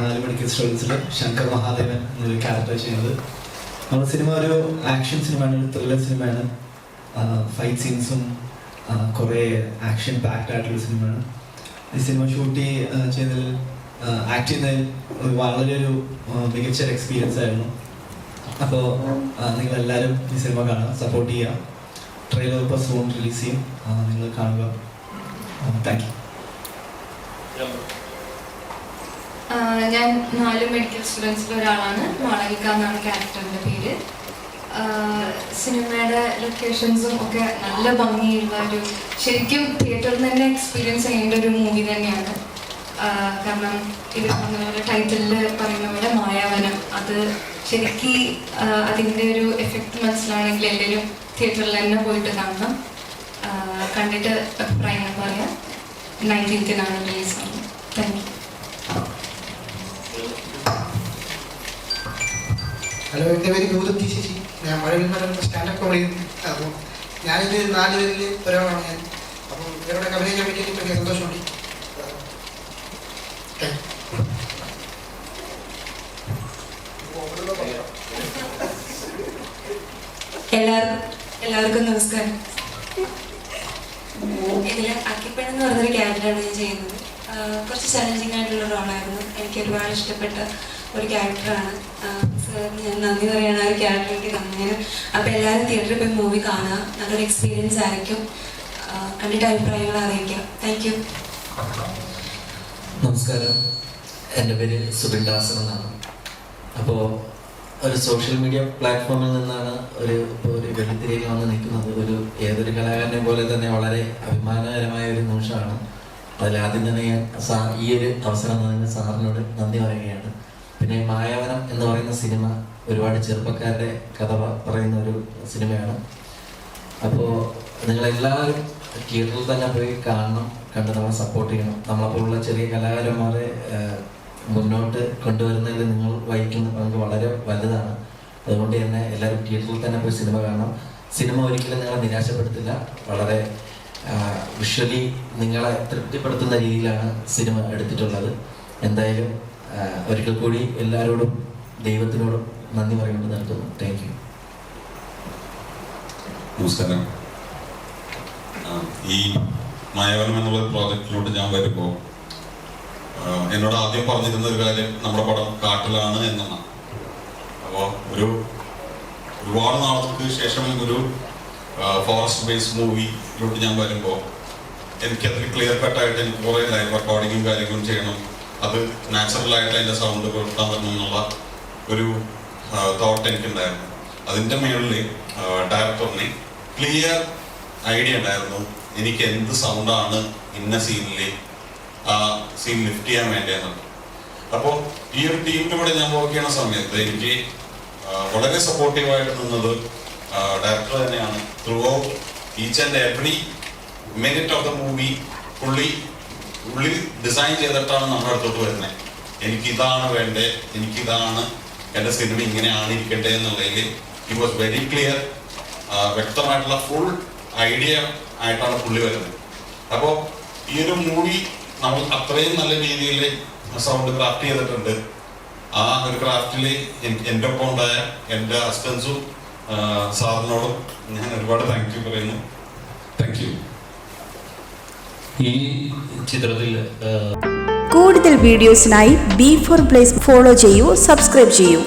നാല് മണിക്ക് സ്റ്റോറീസിൽ ശങ്കർ മഹാദേവൻ എന്നൊരു ക്യാരക്ടർ ചെയ്യുന്നത്. നമ്മുടെ സിനിമ ഒരു ആക്ഷൻ സിനിമയാണ് ഒരു ത്രില്ലർ സിനിമയാണ് ഫൈറ്റ് സീൻസും കുറേ ആക്ഷൻ പാക്ഡ് ആയിട്ടുള്ള സിനിമയാണ് ഈ സിനിമ ഷൂട്ട് ചെയ്തതിൽ ആക്ട് ചെയ്യുന്നതിൽ വളരെ ഒരു മികച്ച ഒരു എക്സ്പീരിയൻസ് ആയിരുന്നു. അപ്പോൾ നിങ്ങളെല്ലാവരും ഈ സിനിമ കാണുക സപ്പോർട്ട് ചെയ്യുക. ട്രെയിലർ ഇപ്പോൾ സൂൺ റിലീസ് ചെയ്യും. നിങ്ങൾ കാണുക. താങ്ക് യു ഞാൻ നാല് മെഡിക്കൽ സ്റ്റുഡൻസിൽ ഒരാളാണ്. മാളവിക എന്നാണ് ക്യാരക്ടറിന്റെ പേര്. സിനിമയുടെ ലൊക്കേഷൻസും ഒക്കെ നല്ല ഭംഗിയുള്ള ഒരു ശരിക്കും തിയേറ്ററിൽ തന്നെ എക്സ്പീരിയൻസ് ചെയ്യേണ്ട ഒരു മൂവി തന്നെയാണ്. കാരണം ഇത് പറഞ്ഞ പോലെ ടൈറ്റിലിൽ പറയുന്ന പോലെ മായാവനം. അത് ശരിക്കും അതിന്റെ ഒരു എഫക്റ്റ് മനസ്സിലാണെങ്കിൽ എല്ലാവരും തിയേറ്ററിൽ തന്നെ പോയിട്ട് കാണണം. കണ്ടിട്ട് അഭിപ്രായങ്ങൾ പറയാം. നയന്റീൻത്തിനാണ് റിലീസ് ആവുന്നത്. താങ്ക് യു ഹലോ എന്റെ പേര് ഭൂതത്തി ശശി ഞാൻ മഴവിൽ സ്റ്റാൻഡപ്പ് കോമഡി അപ്പോൾ ഞാനിത് നാല് പേരിൽ ഒരാളാണ് ഞാൻ. അപ്പോൾ ഇവരുടെ കമ്പനി പറ്റിയ എനിക്ക് സന്തോഷമുണ്ട്. എല്ലാവർക്കും നമസ്കാരം. ഇതിൽ അക്കിപ്പൻ എന്ന് പറഞ്ഞൊരു ക്യാരക്ടറാണ് ഞാൻ ചെയ്യുന്നത്. കുറച്ച് ചലഞ്ചിങ് ആയിട്ടുള്ള റോളായിരുന്നു എനിക്ക് ഒരുപാട് ഇഷ്ടപ്പെട്ട ഒരു ക്യാരക്ടറാണ് സാറിന് ഞാൻ നന്ദി പറയുന്ന ഒരു ക്യാരക്ടർ എനിക്ക് തന്നതിന് അപ്പോൾ എല്ലാവരും തിയേറ്ററിൽ പോയി മൂവി കാണുക. നല്ലൊരു എക്സ്പീരിയൻസ് ആയിരിക്കും. കണ്ടിട്ട് അഭിപ്രായങ്ങൾ അറിയിക്കാം. താങ്ക് യു നമസ്കാരം. എന്റെ പേര് സുബിൻ ദാസൻ എന്നാണ്. അപ്പോൾ ഒരു സോഷ്യൽ മീഡിയ പ്ലാറ്റ്ഫോമിൽ നിന്നാണ് ഒരു ഇപ്പോൾ ഒരു വെള്ളിത്തിരയിൽ വന്ന് നിൽക്കുന്നത്. ഒരു ഏതൊരു കലാകാരനെ പോലെ തന്നെ വളരെ അഭിമാനകരമായ ഒരു നിമിഷമാണ്. അതിൽ ആദ്യം തന്നെ ഞാൻ സാ ഈ ഒരു അവസരം തന്നെ സാറിനോട് നന്ദി പറയുകയാണ്. പിന്നെ മായാവനം എന്ന് പറയുന്ന സിനിമ ഒരുപാട് ചെറുപ്പക്കാരുടെ കഥ പറയുന്ന ഒരു സിനിമയാണ്. അപ്പോൾ നിങ്ങളെല്ലാവരും തിയേറ്ററിൽ തന്നെ പോയി കാണണം കണ്ട് നമ്മളെ സപ്പോർട്ട് ചെയ്യണം. നമ്മളെപ്പോലുള്ള ചെറിയ കലാകാരന്മാരെ മുന്നോട്ട് കൊണ്ടുവരുന്നതിൽ നിങ്ങൾ വഹിക്കുന്ന പങ്ക് വളരെ വലുതാണ്. അതുകൊണ്ട് തന്നെ എല്ലാവരും തിയേറ്ററിൽ തന്നെ പോയി സിനിമ കാണണം. സിനിമ ഒരിക്കലും നിങ്ങളെ നിരാശപ്പെടുത്തില്ല. വളരെ വിഷ്വലി നിങ്ങളെ തൃപ്തിപ്പെടുത്തുന്ന രീതിയിലാണ് സിനിമ എടുത്തിട്ടുള്ളത്. എന്തായാലും ഒരിക്കൽ കൂടി എല്ലാവരോടും ദൈവത്തിനോടും നന്ദി പറയുന്നത് നടത്തുന്നു. താങ്ക് യു നമസ്കാരം. ഈ മായവനം എന്നുള്ള പ്രോജക്റ്റിലോട്ട് ഞാൻ വരുമ്പോൾ എന്നോട് ആദ്യം പറഞ്ഞിരുന്ന ഒരു കാര്യം നമ്മുടെ പടം കാട്ടിലാണ് എന്നാണ് അപ്പോൾ ഒരു ഒരുപാട് നാളുകൾക്ക് ശേഷം ഒരു ഫോറസ്റ്റ് ബേസ്ഡ് മൂവിയിലോട്ട് ഞാൻ വരുമ്പോൾ എനിക്ക് അത്ര ക്ലിയർ കട്ടായിട്ട് എനിക്ക് കുറേ ലൈവ് റെക്കോർഡിങ്ങും കാര്യങ്ങളും ചെയ്യണം. അത് നാച്ചുറലായിട്ട് അതിന്റെ സൗണ്ട് കൊടുക്കാൻ പറ്റണം എന്നുള്ള ഒരു തോട്ട് എനിക്കുണ്ടായിരുന്നു. അതിന്റെ മുകളിൽ ഡയറക്ടറിന് ക്ലിയർ ഐഡിയ ഉണ്ടായിരുന്നു. എനിക്ക് എന്ത് സൗണ്ടാണ് ഇന്ന സീനിൽ ആ സീൻ ലിഫ്റ്റ് ചെയ്യാൻ വേണ്ടിയെന്നുള്ളത്. അപ്പോൾ ഈ ഒരു ടീമിന്റെ കൂടെ ഞാൻ വർക്ക് ചെയ്യുന്ന സമയത്ത് എനിക്ക് വളരെ സപ്പോർട്ടീവായിട്ട് നിന്നത് ഡയറക്ടർ തന്നെയാണ്. Throughout each and every minute of the movie പുള്ളി പുള്ളി ഡിസൈൻ ചെയ്തിട്ടാണ് നമ്മുടെ അടുത്തോട്ട് വരുന്നത് എനിക്കിതാണ് വേണ്ടേ എനിക്കിതാണ് എന്റെ സിനിമ ഇങ്ങനെയാണ് ഇരിക്കട്ടെ എന്നുള്ളതിൽ ഇറ്റ് വാസ് വെരി ക്ലിയർ വ്യക്തമായിട്ടുള്ള ഫുൾ ഐഡിയ ആയിട്ടാണ് പുള്ളി വരുന്നത്. അപ്പോൾ ഈ ഒരു മൂവി നമ്മൾ അത്രയും നല്ല രീതിയിൽ സൗണ്ട് ക്രാഫ്റ്റ് ചെയ്തിട്ടുണ്ട്. ആ ഒരു ക്രാഫ്റ്റിൽ എന്റെ ഒപ്പം ഉണ്ടായ എന്റെ അസിസ്റ്റൻസും സാറിനോടും ഞാൻ ഒരുപാട് താങ്ക് യു പറയുന്നു. താങ്ക് യു ഈ ചിത്രത്തിൽ കൂടുതൽ വീഡിയോസിനായി ബി ഫോർ പ്ലേസ് ഫോളോ ചെയ്യൂ സബ്സ്ക്രൈബ് ചെയ്യൂ.